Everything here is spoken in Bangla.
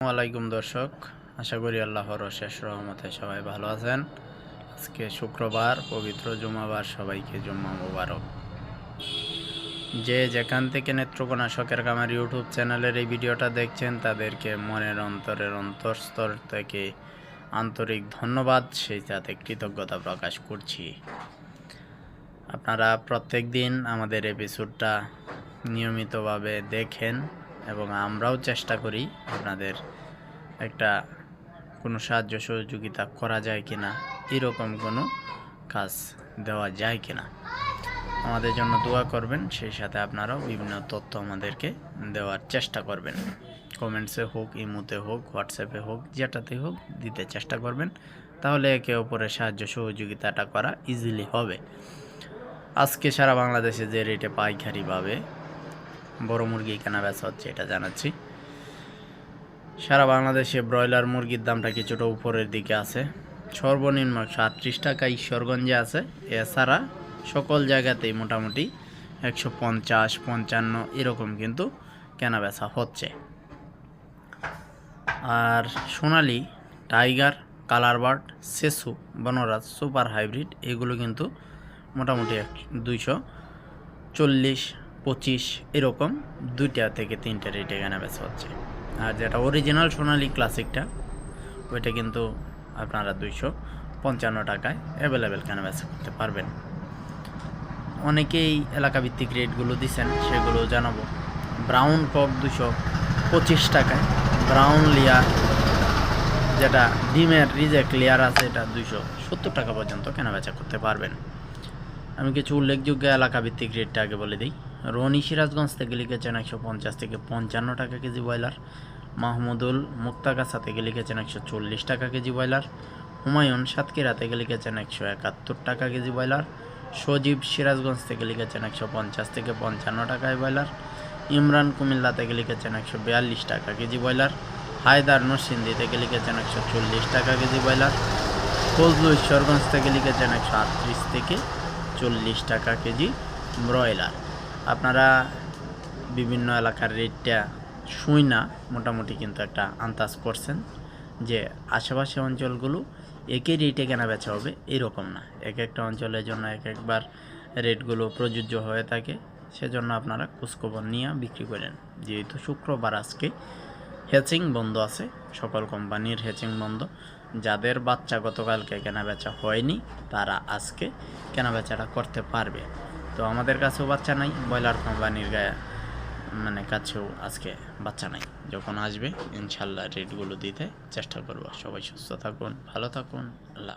আসসালামাইকুম দর্শক, আশা করি আল্লাহর শেষ রহমতে সবাই ভালো আছেন। আজকে শুক্রবার, পবিত্র জুমাবার, সবাইকে জুম্মা মুবারক। যে যেখান থেকে নেত্রকোনা শখের কামার ইউটিউব চ্যানেলের এই ভিডিওটা দেখছেন, তাদেরকে মনের অন্তরের অন্তঃস্তর থেকে আন্তরিক ধন্যবাদ, সেই সাথে কৃতজ্ঞতা প্রকাশ করছি। আপনারা প্রত্যেক দিন আমাদের এপিসোডটা নিয়মিতভাবে দেখেন। এবং আমরাও চেষ্টা করি আপনাদের একটা কোনো সাহায্য সহযোগিতা করা যায় কি না, এরকম কোনো কাজ দেওয়া যায় কি না। আমাদের জন্য দোয়া করবেন, সেই সাথে আপনারাও বিভিন্ন তথ্য আমাদেরকে দেওয়ার চেষ্টা করবেন। কমেন্টসে হোক, ইমোতে হোক, হোয়াটসঅ্যাপে হোক, যেটাতে হোক দিতে চেষ্টা করবেন, তাহলে একে অপরের সাহায্য সহযোগিতাটা করা ইজিলি হবে। আজকে সারা বাংলাদেশে যে রেটে পাইকারি পাবে বড় মুরগি কেনা বেচা হচ্ছে, এটা জানাচ্ছি। সারা বাংলাদেশে ব্রয়লার মুরগির দামটা কিছুটা উপরের দিকে আছে। সর্বনিম্ন সাতত্রিশ টাকা ঈশ্বরগঞ্জে আছে। এছাড়া সকল জায়গাতেই মোটামুটি একশো পঞ্চাশ, পঞ্চান্ন এরকম কিন্তু কেনা বেচা হচ্ছে। আর সোনালি, টাইগার, কালারবার্ড, সেসু, বনরাজ, সুপার হাইব্রিড, এগুলো কিন্তু মোটামুটি এক, দুইশো চল্লিশ পঁচিশ এরকম দুইটা থেকে তিনটা রেটে বেচা হচ্ছে। আর যেটা অরিজিনাল সোনালি ক্লাসিকটা ওইটা কিন্তু আপনারা দুইশো পঞ্চান্ন টাকায় অ্যাভেলেবেল কেনা বেচা করতে পারবেন। অনেকেই এলাকাভিত্তিক রেটগুলো দিছেন, সেগুলো জানাব। ব্রাউন কক দুশো পঁচিশ টাকায় ব্রাউন লেয়ার যেটা ডিমের রিজেক্ট লেয়ার আছে, এটা দুশো সত্তর টাকা পর্যন্ত কেনাবেচা করতে পারবেন। আমি কিছু উল্লেখযোগ্য এলাকাভিত্তিক রেটটা আগে বলে দিই। রনি সিরাজগঞ্জ থেকে লিখেছেন একশো পঞ্চাশ থেকে পঞ্চান্ন টাকা কেজি ব্রয়লার। মাহমুদুল মুক্তাগাছা থেকে লিখেছেন একশো চল্লিশ টাকা কেজি ব্রয়লার। হুমায়ুন সাতক্ষীরা থেকে লিখেছেন একশো একাত্তর টাকা কেজি ব্রয়লার। সজীব সিরাজগঞ্জ থেকে লিখেছেন একশো পঞ্চাশ থেকে পঞ্চান্ন টাকায় ব্রয়লার। ইমরান কুমিল্লা থেকে লিখেছেন একশো বিয়াল্লিশ টাকা কেজি ব্রয়লার। হায়দার নরসিংদী থেকে লিখেছেন একশো চল্লিশ টাকা কেজি ব্রয়লার। ফজলু ঈশ্বরগঞ্জ থেকে লিখেছেন একশো আটত্রিশ থেকে চল্লিশ টাকা কেজি ব্রয়লার। আপনারা বিভিন্ন এলাকার রেটটা শুই না মোটামুটি কিন্তু একটা আন্দাজ করছেন যে আশেপাশে অঞ্চলগুলো একই রেটে কেনা বেচা হবে, এরকম না। এক একটা অঞ্চলের জন্য এক একবার রেটগুলো প্রযোজ্য হয়ে থাকে, সেজন্য আপনারা খোঁজখবর নিয়ে বিক্রি করেন। যেহেতু শুক্রবার আজকে হেচিং বন্ধ আছে, সকল কোম্পানির হেচিং বন্ধ। যাদের বাচ্চা গতকালকে কেনা বেচা হয়নি, তারা আজকে কেনা বেচাটা করতে পারবে। তো আমাদের কাছেও বাচ্চা নাই, ব্রয়লার কোম্পানির গায়ে মানে কাছেও আজকে বাচ্চা নাই। যখন আসবে, ইনশাল্লাহ রেটগুলো দিতে চেষ্টা করব। সবাই সুস্থ থাকুন, ভালো থাকুন, আল্লাহ